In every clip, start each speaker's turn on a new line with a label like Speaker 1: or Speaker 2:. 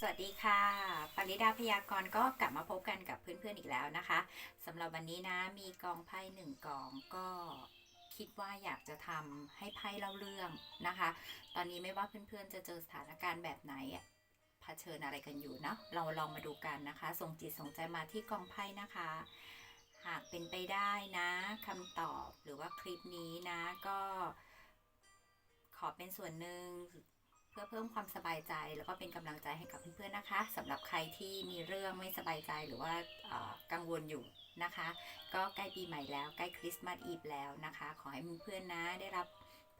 Speaker 1: สวัสดีค่ะ ปริดาพยากรณ์ก็กลับมาพบกันกับเพื่อนๆอีกแล้วนะคะสำหรับวันนี้นะมีกองไพ่หนึ่งกองก็คิดว่าอยากจะทำให้ไพ่เล่าเรื่องนะคะ ตอนนี้ไม่ว่าเพื่อนๆจะเจอสถานการณ์แบบไหนเผชิญอะไรกันอยู่เนาะเราลองมาดูกันนะคะ ส่งจิตส่งใจมาที่กองไพ่นะคะ หากเป็นไปได้นะคำตอบหรือว่าคลิปนี้นะก็ขอเป็นส่วนหนึ่ง พื่อเพิ่มความสบายใจแล้วก็เป็นกำลังใจให้กับเพื่อนๆนะคะสำหรับใครที่มีเรื่องไม่สบายใจหรือว่ากังวลอยู่นะคะ ก็ใกล้ปีใหม่แล้วใกล้คริสต์มาสอีฟแล้วนะคะ ขอให้เพื่อนๆนะได้รับ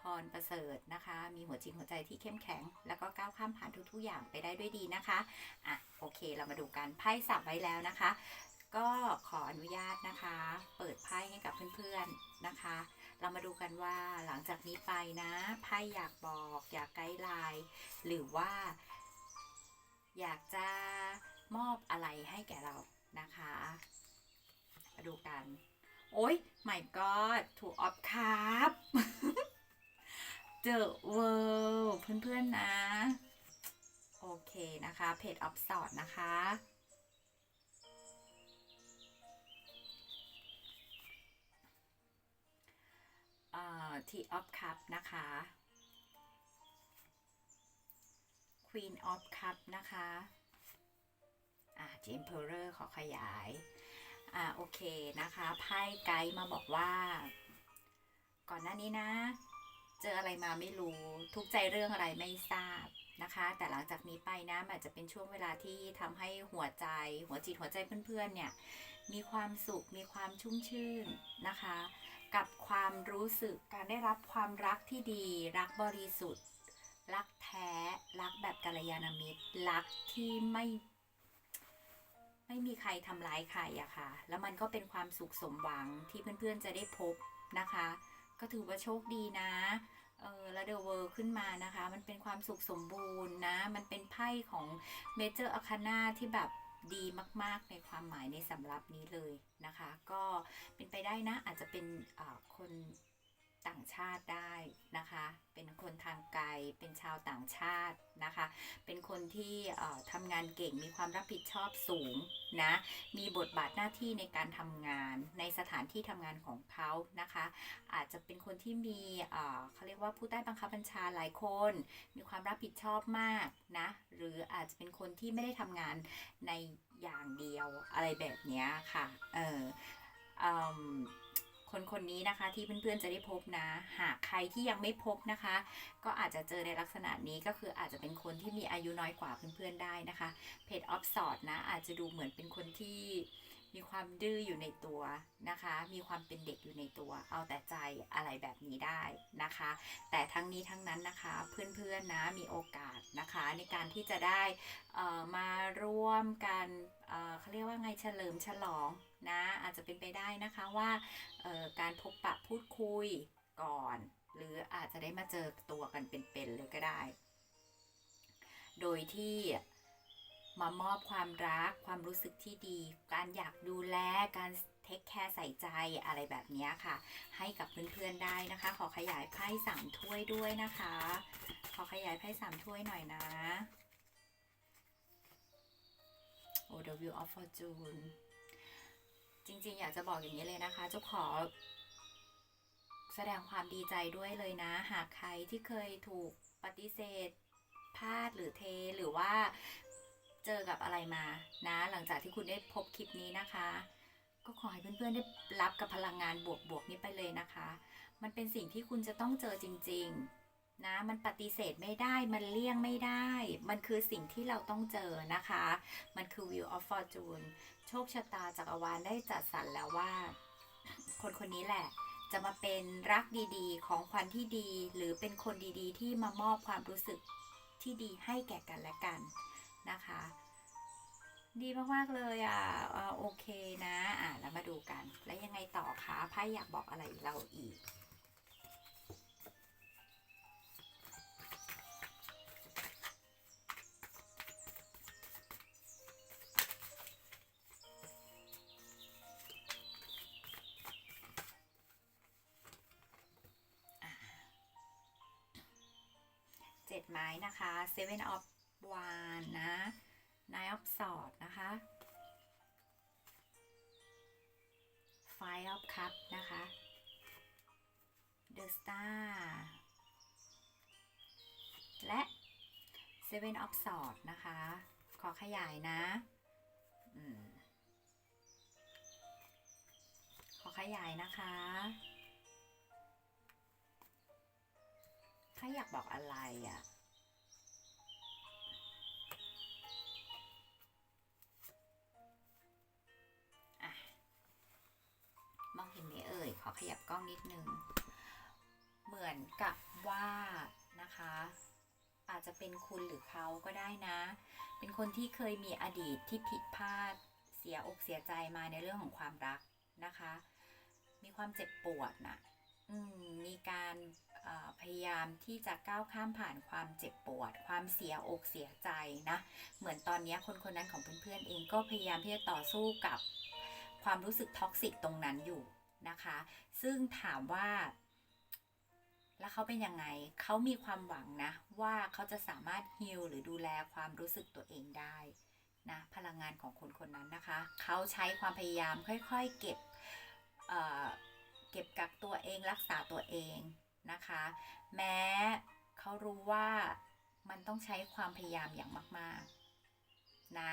Speaker 1: พรประเสริฐนะคะ มีหัวจิตหัวใจที่เข้มแข็ง แล้วก็ก้าวข้ามผ่านทุกๆอย่างไปได้ด้วยดีนะคะอะโอเคเรามาดูกันไพ่สับไว้แล้วนะคะ ก็ขออนุญาตนะคะ เปิดไพ่ให้กับเพื่อนๆนะคะ เรามาดูกันว่าหลังจากนี้ไปนะไพ่อยากบอกอยากไกด์ไลน์หรือว่า อยากจะมอบอะไรให้แก่เรานะคะ มาดูกัน โอ้ย my god ถูกออฟครับ The World เพื่อนๆนะ โอเคนะคะเพจออฟสอดนะคะ เอ่อ Tea of Cup นะคะ Queen of Cup นะคะอ่า The Emperor ขอขยาย อ่า โอเคนะคะ ไพ่ไกด์มาบอกว่า ก่อนหน้านี้นะ เจออะไรมาไม่รู้ ทุกใจเรื่องอะไรไม่ทราบนะคะ แต่หลังจากนี้ไปนะมันอาจจะเป็นช่วงเวลาที่ทำให้หัวใจ หัวจิตหัวใจเพื่อนๆเนี่ย มีความสุข มีความชุ่มชื่นนะคะ กับความรู้สึกการได้รับความรักที่ดี รักบริสุทธิ์ รักแท้ รักแบบกัลยาณมิตร รักที่ไม่ ไม่มีใครทำร้ายใครอะค่ะ แล้วมันก็เป็นความสุขสมหวังที่เพื่อนๆจะได้พบนะคะ ก็ถือว่าโชคดีนะเออแล้วเดอะเวิร์ขึ้นมานะคะ มันเป็นความสุขสมบูรณ์นะ มันเป็นไพ่ของเมเจอร์อาคานาที่แบบ ดีมาก ๆ ในความหมายในสำรับนี้เลยนะคะ ก็เป็นไปได้นะอาจจะเป็นคน ต่างชาติได้นะคะ เป็นคนทางไกล เป็นชาวต่างชาตินะคะ เป็นคนที่เอ่อทำงานเก่ง มีความรับผิดชอบสูงนะ มีบทบาทหน้าที่ในการทำงานในสถานที่ทำงานของเขานะคะ อาจจะเป็นคนที่มีเขาเรียกว่าผู้ใต้บังคับบัญชาหลายคน มีความรับผิดชอบมากนะ หรืออาจจะเป็นคนที่ไม่ได้ทำงานในอย่างเดียวอะไรแบบนี้ค่ะ เอออืม คนคนนี้นะคะที่เพื่อนๆจะได้พบนะ หากใครที่ยังไม่พบนะคะ ก็อาจจะเจอในลักษณะนี้ก็คืออาจจะเป็นคนที่มีอายุน้อยกว่าเพื่อนๆได้นะคะเพจออฟสอดนะอาจจะดูเหมือนเป็นคนที่มีความดื้ออยู่ในตัวนะคะ มีความเป็นเด็กอยู่ในตัว เอาแต่ใจอะไรแบบนี้ได้นะคะ แต่ทั้งนี้ทั้งนั้นนะคะเพื่อนๆนะมีโอกาสนะคะ ในการที่จะได้มาร่วมกันเขาเรียกว่าไงเฉลิมฉลอง นะ อาจจะเป็นไปได้นะคะว่าการพบปะพูดคุยก่อน หรืออาจจะได้มาเจอตัวกันเป็นๆเลยก็ได้ โดยที่มามอบความรักความรู้สึกที่ดี การอยากดูแลการเทคแคร์ใส่ใจอะไรแบบนี้ค่ะ ให้กับเพื่อนๆได้นะคะ ขอขยายไพ่สามถ้วยด้วยนะคะ ขอขยายไพ่สามถ้วยหน่อยนะโอ้ The Wheel of Fortune จริงๆ อยากจะบอกอย่างนี้เลยนะคะเจ้าขอ แสดงความดีใจด้วยเลยนะ หากใครที่เคยถูกปฏิเสธพลาดหรือเทหรือว่าเจอกับอะไรมานะ หลังจากที่คุณได้พบคลิปนี้นะคะ ก็ขอให้เพื่อนๆได้รับกับพลังงานบวกๆนี้ไปเลยนะคะ มันเป็นสิ่งที่คุณจะต้องเจอจริง ๆ นะ มันปฏิเสธไม่ได้ มันเลี่ยงไม่ได้ มันคือสิ่งที่เราต้องเจอนะคะ มันคือ Wheel of Fortune โชคชะตาจักรวาลได้จัดสรรแล้วว่า คนคนนี้แหละ จะมาเป็นรักดีๆ ของขวัญที่ดี หรือเป็นคนดีๆ ที่มามอบความรู้สึกที่ดีให้แก่กันและกันนะคะ ดีมากๆเลยอะอ่าโอเคนะ อะแล้วมาดูกัน แล้วยังไงต่อคะไพ่อยากบอกอะไรเราอีก นะคะ Seven of Wands นะ Nine of Swords นะคะ Five of Cups นะคะ The Star และ Seven of Swords นะคะ ขอขยายนะอขอขยายนะคะ ถ้าอยากบอกอะไรอะ่ะ ขยับกล้องนิดนึง เหมือนกับว่านะคะ อาจจะเป็นคุณหรือเขาก็ได้นะ เป็นคนที่เคยมีอดีตที่ผิดพลาดเสียอกเสียใจมาในเรื่องของความรักนะคะ มีความเจ็บปวดนะอืมมีการพยายามที่จะก้าวข้ามผ่านความเจ็บปวด ความเสียอกเสียใจนะ เหมือนตอนนี้คนคนนั้นของเพื่อนๆเองก็พยายามที่จะต่อสู้กับความรู้สึกท็อกซิกตรงนั้นอยู่ นะคะ ซึ่งถามว่า แล้วเขาเป็นยังไง เขามีความหวังนะ ว่าเขาจะสามารถฮิลหรือดูแลความรู้สึกตัวเองได้นะพลังงานของคนคนนั้นนะคะ เขาใช้ความพยายามค่อยๆเก็บเเก็บกักตัวเองรักษาตัวเองนะคะ แม้เขารู้ว่ามันต้องใช้ความพยายามอย่างมากๆนะ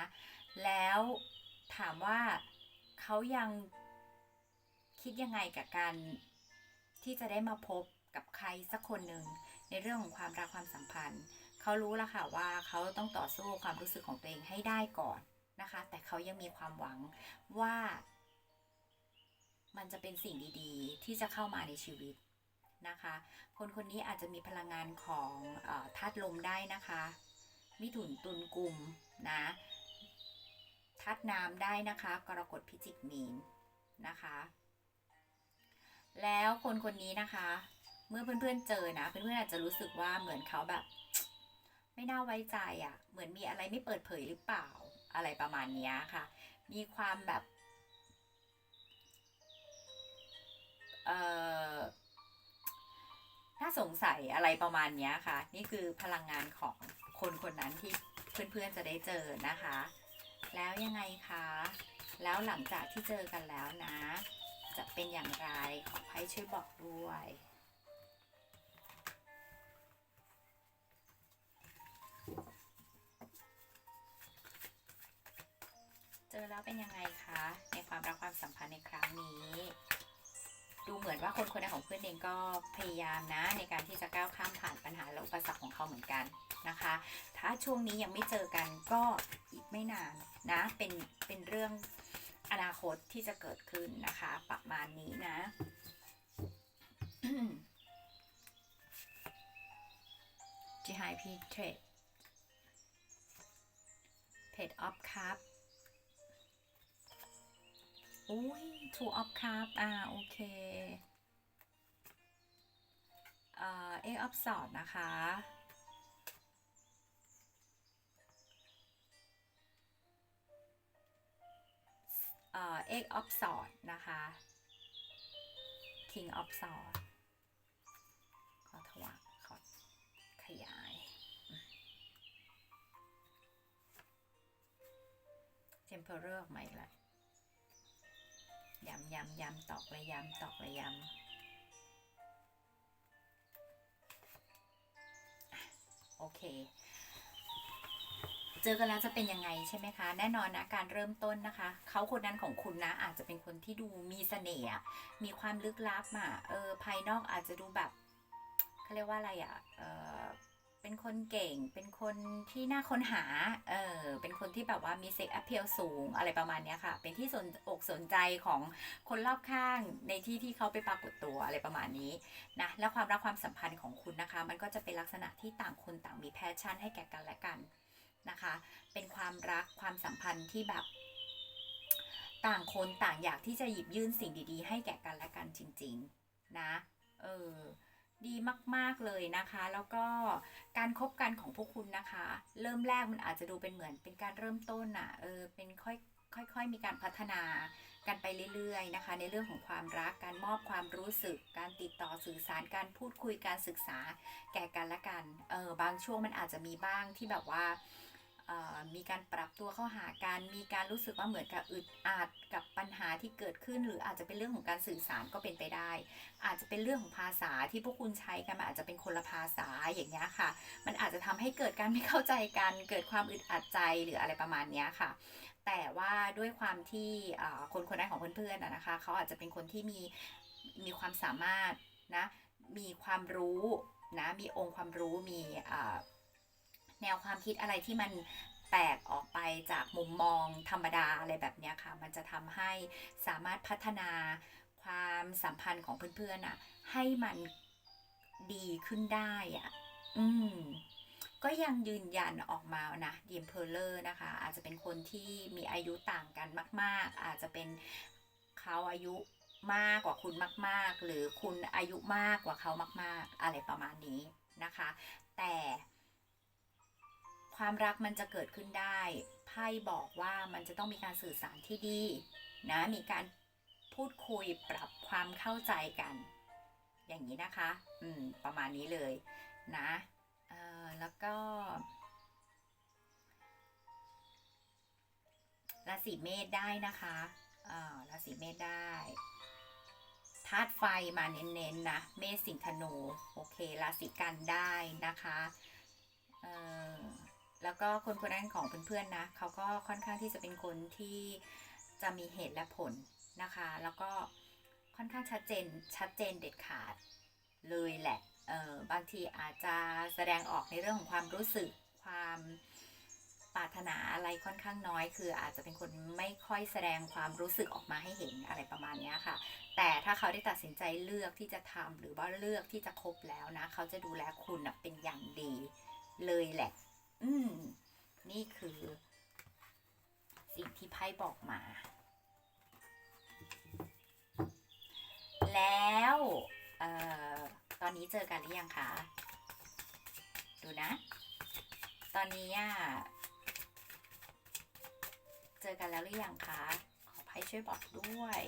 Speaker 1: แล้วถามว่าเขายัง คิดยังไงกับการที่จะได้มาพบกับใครสักคนหนึ่งในเรื่องของความรักความสัมพันธ์ เขารู้แล้วค่ะว่าเขาต้องต่อสู้ความรู้สึกของตัวเองให้ได้ก่อนนะคะ แต่เขายังมีความหวังว่า มันจะเป็นสิ่งดี ๆ ที่จะเข้ามาในชีวิตนะคะ คนคนนี้อาจจะมีพลังงานของธาตุลมได้นะคะ มิถุนตุลกุมนะธาตุน้ำได้นะคะ กรกฎพิจิกมีนนะคะ แล้วคนคนนี้นะคะ เมื่อเพื่อนๆเจอนะ เพื่อนๆอาจจะรู้สึกว่าเหมือนเขาแบบ ไม่น่าไว้ใจอะ่ะ เหมือนมีอะไรไม่เปิดเผยหรือเปล่าอะไรประมาณนี้ค่ะ มีความแบบเอ่อน่าสงสัยอะไรประมาณนี้ค่ะ นี่คือพลังงานของคนคนนั้นที่เพื่อนๆจะได้เจอนะคะ แล้วยังไงคะ แล้วหลังจากที่เจอกันแล้วนะ จะเป็นอย่างไร ขอให้ช่วยบอกด้วย เจอแล้วเป็นยังไงคะ ในความรักความสัมพันธ์ในครั้งนี้ ดูเหมือนว่าคนคนนั้นของเพื่อนเองก็พยายามนะ ในการที่จะก้าวข้ามผ่านปัญหาและอุปสรรคของเขาเหมือนกันนะคะ ถ้าช่วงนี้ยังไม่เจอกันก็อีกไม่นานนะ เป็นเป็นเรื่อง อนาคตที่จะเกิดขึ้นนะคะ ประมาณนี้นะจีไฮพีเทรดเพจออฟคัพอุ้ย two of cup อ่า โอเคเอ่อ eight of swords นะคะ เอ่อ eight of swords นะคะ king of swords ขอถวายขอขยาย temperate ออกมาอีกแล้วยำยำยำตอกเลยยำตอกเลยยำโอเค เจอกันแล้วจะเป็นยังไงใช่ไหมคะ แน่นอนนะการเริ่มต้นนะคะ เขาคนนั้นของคุณนะอาจจะเป็นคนที่ดูมีเสน่ห์มีความลึกลับอะเออภายนอกอาจจะดูแบบเขาเรียกว่าอะไรอะเออเป็นคนเก่ง เป็นคนที่น่าค้นหา เออ เป็นคนที่แบบว่ามีเซ็กแอพเพลสูงอะไรประมาณนี้ค่ะ เป็นที่สนอกสนใจของคนรอบข้างในที่ที่เขาไปปรากฏตัวอะไรประมาณนี้นะ และความรักความสัมพันธ์ของคุณนะคะ มันก็จะเป็นลักษณะที่ต่างคนต่างมีแพชชั่นให้แก่กันและกัน นะคะ เป็นความรักความสัมพันธ์ที่แบบต่างคนต่างอยากที่จะหยิบยื่นสิ่งดีๆ ให้แก่กันและกันจริง ๆ นะ เออ ดีมากๆเลยนะคะ แล้วก็การคบกันของพวกคุณนะคะ เริ่มแรกมันอาจจะดูเป็นเหมือนเป็นการเริ่มต้นอะ เออ เป็นค่อยค่อยๆ มีการพัฒนากันไปเรื่อยๆ นะคะ ในเรื่องของความรัก การมอบความรู้สึก การติดต่อสื่อสาร การพูดคุย การศึกษาแก่กันและกัน เออ บางช่วงมันอาจจะมีบ้างที่แบบว่า มีการปรับตัวเข้าหากัน มีการรู้สึกว่าเหมือนกับอึดอัดกับปัญหาที่เกิดขึ้น หรืออาจจะเป็นเรื่องของการสื่อสารก็เป็นไปได้ อาจจะเป็นเรื่องของภาษาที่พวกคุณใช้กันมันอาจจะเป็นคนละภาษาอย่างเงี้ยค่ะ มันอาจจะทำให้เกิดการไม่เข้าใจกัน เกิดความอึดอัดใจหรืออะไรประมาณเนี้ยค่ะ แต่ว่าด้วยความที่คนคนนั้นของเพื่อนๆนะนะคะเขาอาจจะเป็นคนที่มีมีความสามารถนะ มีความรู้นะ มีองค์ความรู้ มีอ่า แนวความคิดอะไรที่มันแตกออกไปจากมุมมองธรรมดาอะไรแบบนี้ค่ะ มันจะทำให้สามารถพัฒนาความสัมพันธ์ของเพื่อนๆอะ ให้มันดีขึ้นได้อะ อืมก็ยังยืนยันออกมานะดีมเพลเลอร์นะคะ อาจจะเป็นคนที่มีอายุต่างกันมาก ๆ อาจจะเป็นเขาอายุมากกว่าคุณมาก ๆ หรือคุณอายุมากกว่าเขามาก ๆ อะไรประมาณนี้นะคะ แต่ ความรักมันจะเกิดขึ้นได้ ไพ่บอกว่ามันจะต้องมีการสื่อสารที่ดีนะ มีการพูดคุยปรับความเข้าใจกัน อย่างนี้นะคะ อืม ประมาณนี้เลยนะเอ่อแล้วก็ราศีเมษได้นะคะเอ่อราศีเมษได้ธาตุไฟมาเน้นๆนะ เมษสิงธนู โอเค ราศีกันได้นะคะ เอ่อ แล้วก็คนคนนั้นของเพื่อนๆนะเขาก็ค่อนข้างที่จะเป็นคนที่จะมีเหตุและผลนะคะ แล้วก็ค่อนข้างชัดเจนชัดเจนเด็ดขาดเลยแหละเออบางทีอาจจะแสดงออกในเรื่องของความรู้สึกความปรารถนาอะไรค่อนข้างน้อย คืออาจจะเป็นคนไม่ค่อยแสดงความรู้สึกออกมาให้เห็นอะไรประมาณนี้ค่ะ แต่ถ้าเขาได้ตัดสินใจเลือกที่จะทำหรือว่าเลือกที่จะคบแล้วนะ เขาจะดูแลคุณเป็นอย่างดีเลยแหละ อืม นี่คือ สิ่งที่ไพ่บอกมา แล้วเอ่อตอนนี้เจอกันหรือยังคะ ดูนะ ตอนนี้อะเจอกันแล้วหรือยังคะ ขอไพ่ช่วยบอกด้วย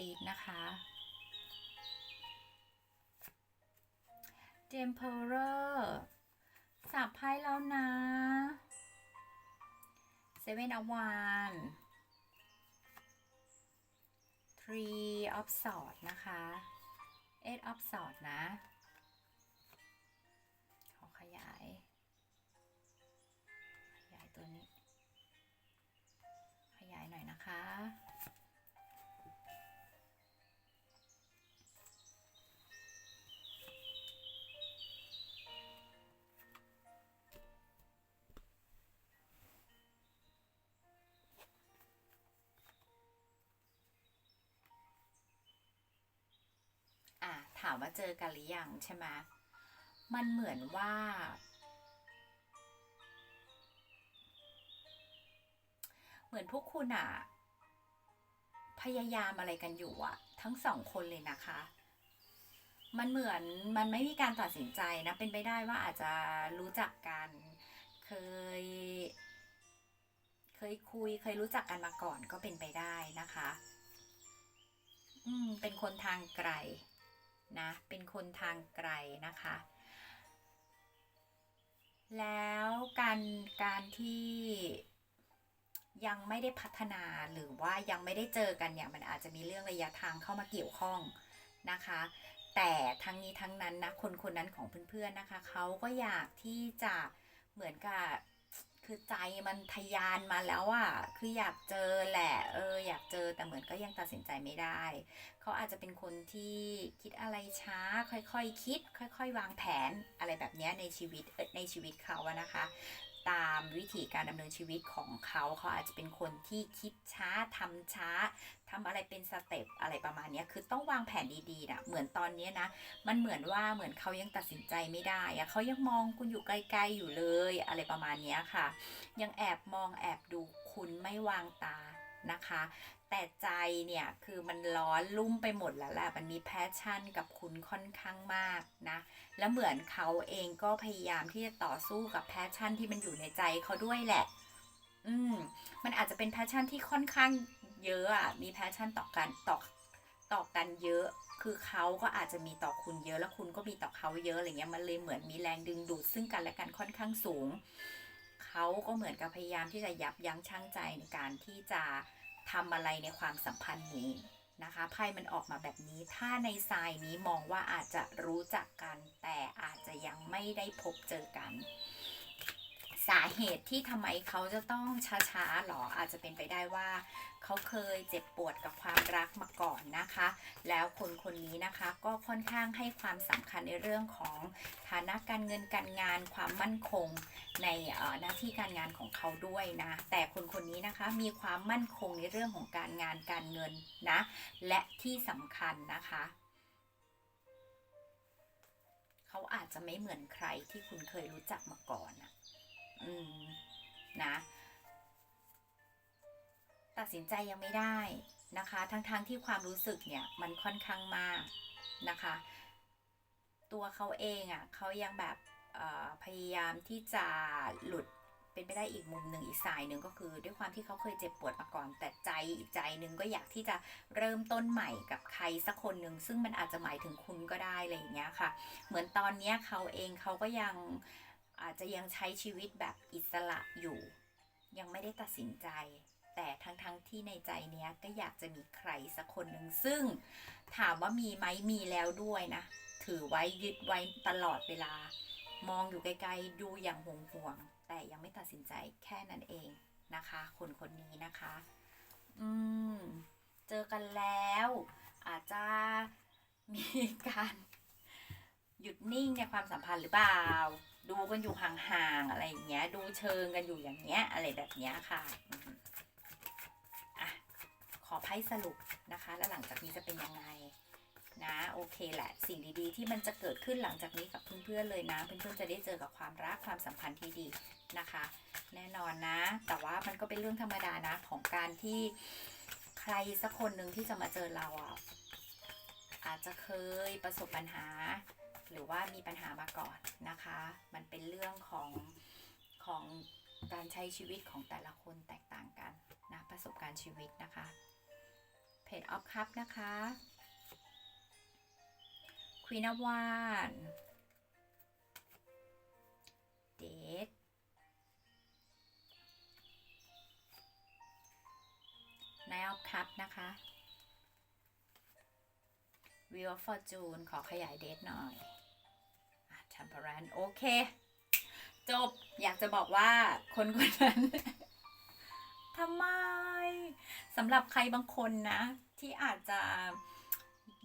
Speaker 1: ติสนะคะ เจมเพอเรอร์สับไพ่แล้วนะเซเว่นอวาน three of swords นะคะ eight of swords นะ ขอขยาย ขยายตัวนี้ ขยายหน่อยนะคะ ถามว่าเจอกันหรือยังใช่ไหมมันเหมือนว่า เหมือนพวกคุณอะพยายามอะไรกันอยู่อะทั้งสองคนเลยนะคะ มันเหมือนมันไม่มีการตัดสินใจนะ เป็นไปได้ว่าอาจจะรู้จักกัน เคย เคยคุย เคยรู้จักกันมาก่อนก็เป็นไปได้นะคะ อืม เป็นคนทางไกล นะ เป็นคนทางไกลนะคะ แล้วการการที่ยังไม่ได้พัฒนาหรือว่ายังไม่ได้เจอกันเนี่ยมันอาจจะมีเรื่องระยะทางเข้ามาเกี่ยวข้องนะคะ แต่ทั้งนี้ทั้งนั้นนะคนคนนั้นของเพื่อนๆนะคะเขาก็อยากที่จะเหมือนกับ คือใจมันทะยานมาแล้วอะคืออยากเจอแหละ เออ อยากเจอแต่เหมือนก็ยังตัดสินใจไม่ได้ เขาอาจจะเป็นคนที่คิดอะไรช้า ค่อยๆคคิด ค่อย ๆ วางแผนอะไรแบบเนี้ยในชีวิตในชีวิตเขาอะนะคะ ตามวิธีการดำเนินชีวิตของเขาเขาอาจจะเป็นคนที่คิดช้าทำช้าทำอะไรเป็นสเต็ปอะไรประมาณนี้คือต้องวางแผนดีๆนะเหมือนตอนนี้นะ มันเหมือนว่าเหมือนเขายังตัดสินใจไม่ได้อะเขายังมองคุณอยู่ไกลๆอยู่เลย อะไรประมาณนี้ค่ะ ยังแอบมองแอบดูคุณไม่วางตานะคะ แต่ใจเนี่ยคือมันร้อนลุ่มไปหมดแล้วแหละมันมีแพชชั่นกับคุณค่อนข้างมากนะ แล้วเหมือนเขาเองก็พยายามที่จะต่อสู้กับแพชชั่นที่มันอยู่ในใจเขาด้วยแหละ อืมมันอาจจะเป็นแพชชั่นที่ค่อนข้างเยอะอะมีแพชชั่นต่อการต่อต่อกันเยอะคือเขาก็อาจจะมีต่อคุณเยอะแล้วคุณก็มีต่อเขาเยอะอะไรเงี้ยมันเลยเหมือนมีแรงดึงดูดซึ่งกันและกันค่อนข้างสูง เขาก็เหมือนกับพยายามที่จะยับยั้งชั่งใจในการที่จะ ทำอะไรในความสัมพันธ์นี้นะคะไพ่มันออกมาแบบนี้ ถ้าในทรายนี้มองว่าอาจจะรู้จักกัน แต่อาจจะยังไม่ได้พบเจอกัน สาเหตุที่ทำไมเขาจะต้องช้าๆหรออาจจะเป็นไปได้ว่า เขาเคยเจ็บปวดกับความรักมาก่อนนะคะ แล้วคนคนนี้นะคะก็ค่อนข้างให้ความสำคัญในเรื่องของฐานะการเงินการงานความมั่นคงในหน้าที่การงานของเขาด้วยนะ แต่คนคนนี้นะคะมีความมั่นคงในเรื่องของการงานการเงินนะ และที่สำคัญนะคะเขาอาจจะไม่เหมือนใครที่คุณเคยรู้จักมาก่อนอะ อืมนะ ตัดสินใจยังไม่ได้นะคะ ทั้งๆทที่ความรู้สึกเนี่ยมันค่อนข้างมากนะคะ ตัวเขาเองอะ่ะเขายังแบบพยายามที่จะหลุดเป็นไปได้อีกมุมหนึ่งอีกสายหนึ่งก็คือ ด้วยความที่เขาเคยเจ็บปวดมาก่อน แต่ใจอีกใจหนึ่งก็อยากที่จะเริ่มต้นใหม่กับใครสักคนหนึ่งซึ่งมันอาจจะหมายถึงคุณก็ได้อะไรอย่างเงี้ยค่ะ เหมือนตอนเนี้ยเขาเองเขาก็ยัง อาจจะยังใช้ชีวิตแบบอิสระอยู่ ยังไม่ได้ตัดสินใจ แต่ทั้งๆทที่ในใจเนี้ยก็อยากจะมีใครสักคนหนึ่งซึ่ง ถามว่ามีไหมมีแล้วด้วยนะ ถือไว้ยึดไว้ตลอดเวลา มองอยู่ไกลๆดูอย่างห่วงห่วงแต่ยังไม่ตัดสินใจแค่นั้นเองนะคะ คนคนนี้นะคะ อืม เจอกันแล้ว อาจจะมีการหยุดนิ่งในความสัมพันธ์หรือเปล่า ดูกันอยู่ห่างๆอะไรอย่างเงี้ย ดูเชิงกันอยู่อย่างเงี้ย อะไรแบบเนี้ยค่ะอะ ขอไพ่สรุปนะคะ แล้วหลังจากนี้จะเป็นยังไงนะโอเคแหละ สิ่งดีๆ ที่มันจะเกิดขึ้นหลังจากนี้กับเพื่อนๆเลยนะ เพื่อนๆจะได้เจอกับความรักความสัมพันธ์ที่ดีนะคะ แน่นอนนะ แต่ว่ามันก็เป็นเรื่องธรรมดานะของการที่ใครสักคนหนึ่งที่จะมาเจอเราอะอาจจะเคยประสบปัญหา หรือว่ามีปัญหามาก่อนนะคะ มันเป็นเรื่องของของการใช้ชีวิตของแต่ละคนแตกต่างกันนะประสบการณ์ชีวิตนะคะเพจออฟคัพนะคะควีนอวานเดทนายออฟคัพนะคะวิวฟอร์จูนขอขยายเดทหน่อย ทัมเปอรันโอเค จบอยากจะบอกว่าคนคนนั้นทำไมสำหรับใครบางคนนะ ที่อาจจะ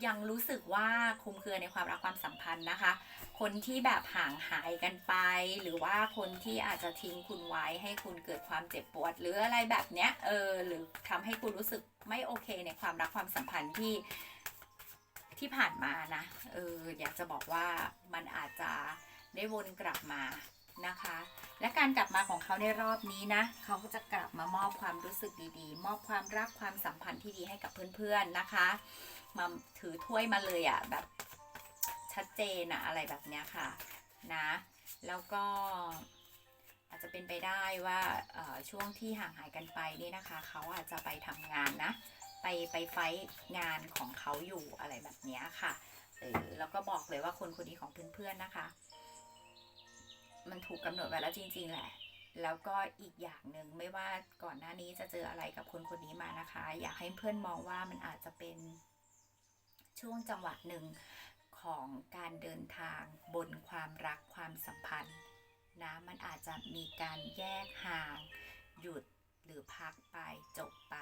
Speaker 1: ยังรู้สึกว่าคุมเครือในความรักความสัมพันธ์นะคะ คนที่แบบห่างหายกันไป หรือว่าคนที่อาจจะทิ้งคุณไว้ให้คุณเกิดความเจ็บปวด หรืออะไรแบบเนี้ยเออหรือทำให้คุณรู้สึกไม่โอเคในความรักความสัมพันธ์ที่ ที่ผ่านมานะ เอออยากจะบอกว่ามันอาจจะได้วนกลับมานะคะ และการกลับมาของเขาในรอบนี้นะ เขาก็จะกลับมามอบความรู้สึกดีๆ มอบความรักความสัมพันธ์ที่ดีให้กับเพื่อนๆนะคะ มาถือถ้วยมาเลยอะ่ะแบบชัดเจนอะอะไรแบบเนี้ยค่ะนะ แล้วก็อาจจะเป็นไปได้ว่าช่วงที่ห่างหายกันไปนี่นะคะ เขาอาจจะไปทำงานนะ ไปไปไฟท์งานของเขาอยู่อะไรแบบนี้ค่ะเออแล้วก็บอกเลยว่าคนคนนี้ของเพื่อนๆนะคะ มันถูกกำหนดไว้แล้วจริง ๆ แหละ แล้วก็อีกอย่างหนึ่งไม่ว่าก่อนหน้านี้จะเจออะไรกับคนคนนี้มานะคะ อยากให้เพื่อนมองว่ามันอาจจะเป็นช่วงจังหวะหนึ่งของการเดินทางบนความรักความสัมพันธ์นะมันอาจจะมีการแยกห่าง หยุดหรือพักไปจบไป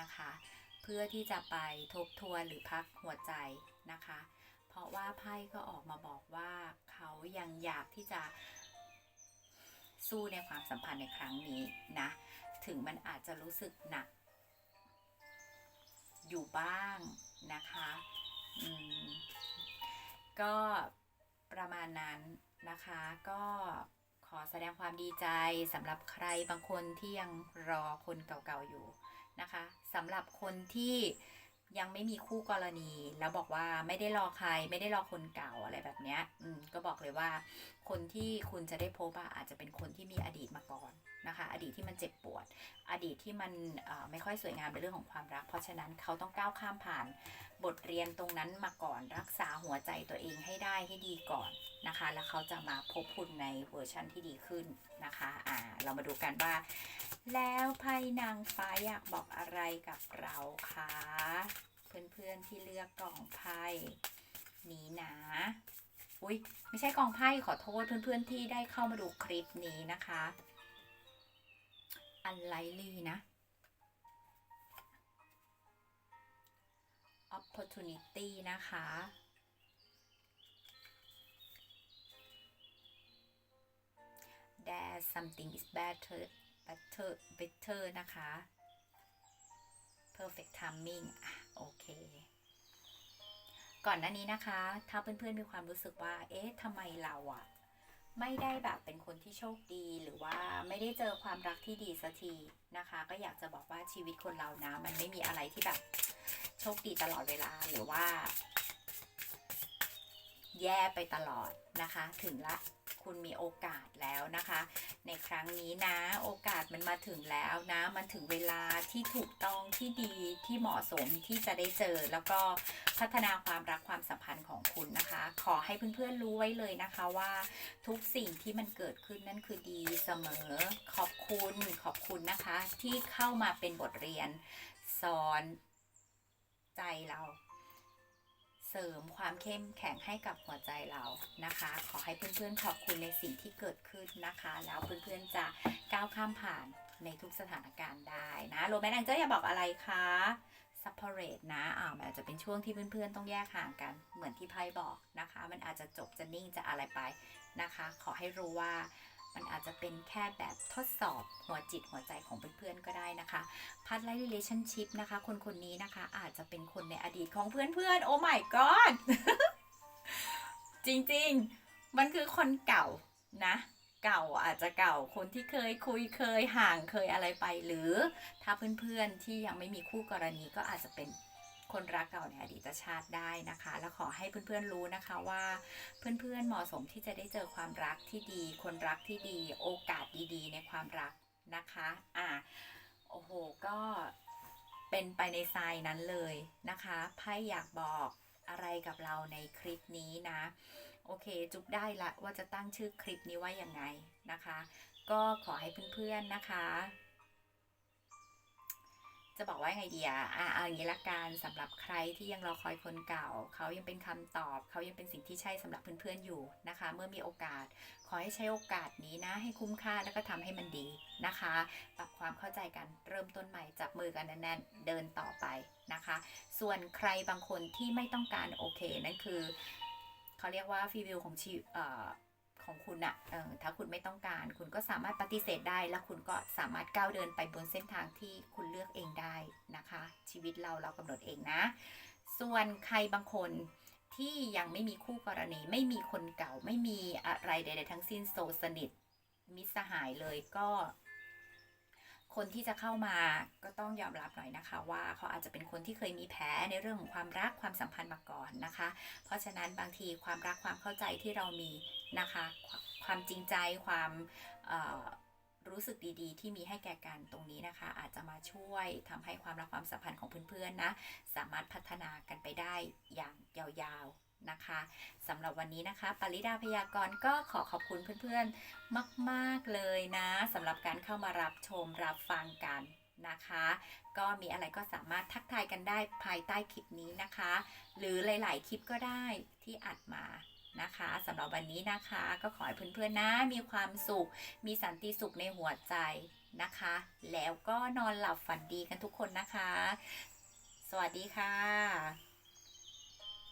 Speaker 1: นะคะ พื่อที่จะไปทบทวนหรือพักหัวใจนะคะ เพราะว่าไพ่ก็ออกมาบอกว่าเขายังอยากที่จะสู้ในความสัมพันธ์ในครั้งนี้นะ ถึงมันอาจจะรู้สึกหนัก อยู่บ้างนะคะอืมก็ประมาณนั้นนะคะก็ขอแสดงความดีใจสำหรับใครบางคนที่ยังรอคนเก่าๆอยู่ นะคะสำหรับคนที่ยังไม่มีคู่กรณี แล้วบอกว่าไม่ได้รอใครไม่ได้รอคนเก่าอะไรแบบเนี้ย อืมก็บอกเลยว่า คนที่คุณจะได้พบอะอาจจะเป็นคนที่มีอดีตมาก่อนนะคะ อดีตที่มันเจ็บปวด อดีตที่มันไม่ค่อยสวยงามในเรื่องของความรัก เพราะฉะนั้นเขาต้องก้าวข้ามผ่านบทเรียนตรงนั้นมาก่อน รักษาหัวใจตัวเองให้ได้ให้ดีก่อนนะคะ แล้วเขาจะมาพบคุณในเวอร์ชั่นที่ดีขึ้นนะคะอ่าเรามาดูกันว่า แล้วไพ่นางฟ้าอยากบอกอะไรกับเราคะเพื่อนๆที่เลือกกล่องไพ่นี้นะ อุ้ยไม่ใช่กองไพ่ขอโทษเพื่อนๆที่ได้เข้ามาดูคลิปนี้นะคะ อันไลลี่นะ opportunity นะคะ there something is better better better นะคะ perfect timing อะ โอเค ก่อนหน้านี้นะคะ ถ้าเพื่อนๆมีความรู้สึกว่า เอ๊ะทำไมเราอะไม่ได้แบบเป็นคนที่โชคดีหรือว่าไม่ได้เจอความรักที่ดีสักทีนะคะ ก็อยากจะบอกว่าชีวิตคนเรานะ มันไม่มีอะไรที่แบบโชคดีตลอดเวลาหรือว่า แย่ไปตลอดนะคะ ถึงละคุณมีโอกาสแล้วนะคะ ในครั้งนี้นะ โอกาสมันมาถึงแล้วนะ มันถึงเวลาที่ถูกต้องที่ดีที่เหมาะสมที่จะได้เจอ แล้วก็พัฒนาความรักความสัมพันธ์ของคุณนะคะ ขอให้เพื่อนๆรู้ไว้เลยนะคะว่าทุกสิ่งที่มันเกิดขึ้นนั่นคือดีเสมอ ขอบคุณขอบคุณนะคะ ที่เข้ามาเป็นบทเรียนสอนใจเรา เสริมความเข้มแข็งให้กับหัวใจเรานะคะ ขอให้เพื่อนๆขอบคุณในสิ่งที่เกิดขึ้นนะคะ แล้วเพื่อนๆจะก้าวข้ามผ่านในทุกสถานการณ์ได้นะโรแมนแองเจอร์อย่าบอกอะไรคะ separate นะอ่ามันอาจจะเป็นช่วงที่เพื่อนๆ ต้องแยกห่างกันเหมือนที่ไพ่บอกนะคะ มันอาจจะจบจะนิ่งจะอะไรไปนะคะ ขอให้รู้ว่า มันอาจจะเป็นแค่แบบทดสอบหัวจิตหัวใจของเพื่อนๆก็ได้นะคะพัดไลท์ relationship นะคะ คนคนนี้นะคะอาจจะเป็นคนในอดีตของเพื่อนๆ โอ้ my god จริงๆ มันคือคนเก่านะเก่าอาจจะเก่าคนที่เคยคุยเคยห่างเคยอะไรไป หรือถ้าเพื่อนๆที่ยังไม่มีคู่กรณีก็อาจจะเป็น คนรักเก่าในอดีตชาติได้นะคะ แล้วขอให้เพื่อนๆรู้นะคะว่า เพื่อนๆเหมาะสมที่จะได้เจอความรักที่ดี คนรักที่ดี โอกาสดีๆ ในความรักนะคะอ่าโอ้โหก็เป็นไปในทรายนั้นเลยนะคะไพ่อยากบอกอะไรกับเราในคลิปนี้นะ โอเค จุ๊บได้ละว่าจะตั้งชื่อคลิปนี้ว่ายังไงนะคะ ก็ขอให้เพื่อนๆนะคะ จะบอกว่ายังไงดีอะอะเอาอย่างนี้ละกันสำหรับใครที่ยังรอคอยคนเก่า เขายังเป็นคำตอบ เขายังเป็นสิ่งที่ใช่สำหรับเพื่อนๆอยู่นะคะ เมื่อมีโอกาส ขอให้ใช้โอกาสนี้นะ ให้คุ้มค่าแล้วก็ทำให้มันดีนะคะ ปรับความเข้าใจกันเริ่มต้นใหม่จับมือกันแน่นๆเดินต่อไปนะคะ ส่วนใครบางคนที่ไม่ต้องการโอเคนั่นคือเขาเรียกว่าฟีวิวของชีเอ่อ ของคุณอะออถ้าคุณไม่ต้องการ คุณก็สามารถปฏิเสธได้ แล้วคุณก็สามารถก้าวเดินไปบนเส้นทางที่คุณเลือกเองได้นะคะ ชีวิตเราเรากำหนดเองนะ ส่วนใครบางคนที่ยังไม่มีคู่กรณี ไม่มีคนเก่าไม่มีอะไรใดๆทั้งสิ้นโซสนิทมิสหายเลยก็คนที่จะเข้ามาก็ต้องยอมรับหน่อยนะคะ ว่าเขาอาจจะเป็นคนที่เคยมีแผลในเรื่องของความรักความสัมพันธ์มา นะคะ เพราะฉะนั้นบางทีความรักความเข้าใจที่เรามีนะคะ ความจริงใจความรู้สึกดีๆ ที่มีให้แก่กันตรงนี้นะคะ อาจจะมาช่วยทำให้ความรักความสัมพันธ์ของเพื่อนๆนะสามารถพัฒนากันไปได้อย่างยาวๆนะคะสำหรับวันนี้นะคะ ปริดาพยากรณ์ก็ขอขอบคุณเพื่อนๆ มาก ๆเลยนะสำหรับการเข้ามารับชมรับฟังกัน นะคะ ก็มีอะไรก็สามารถทักทายกันได้ภายใต้คลิปนี้นะคะ หรือหลาย ๆ คลิปก็ได้ที่อัดมานะคะสำหรับวันนี้นะคะก็ขอให้เพื่อนๆนะมีความสุข มีสันติสุขในหัวใจนะคะ แล้วก็นอนหลับฝันดีกันทุกคนนะคะ สวัสดีค่ะ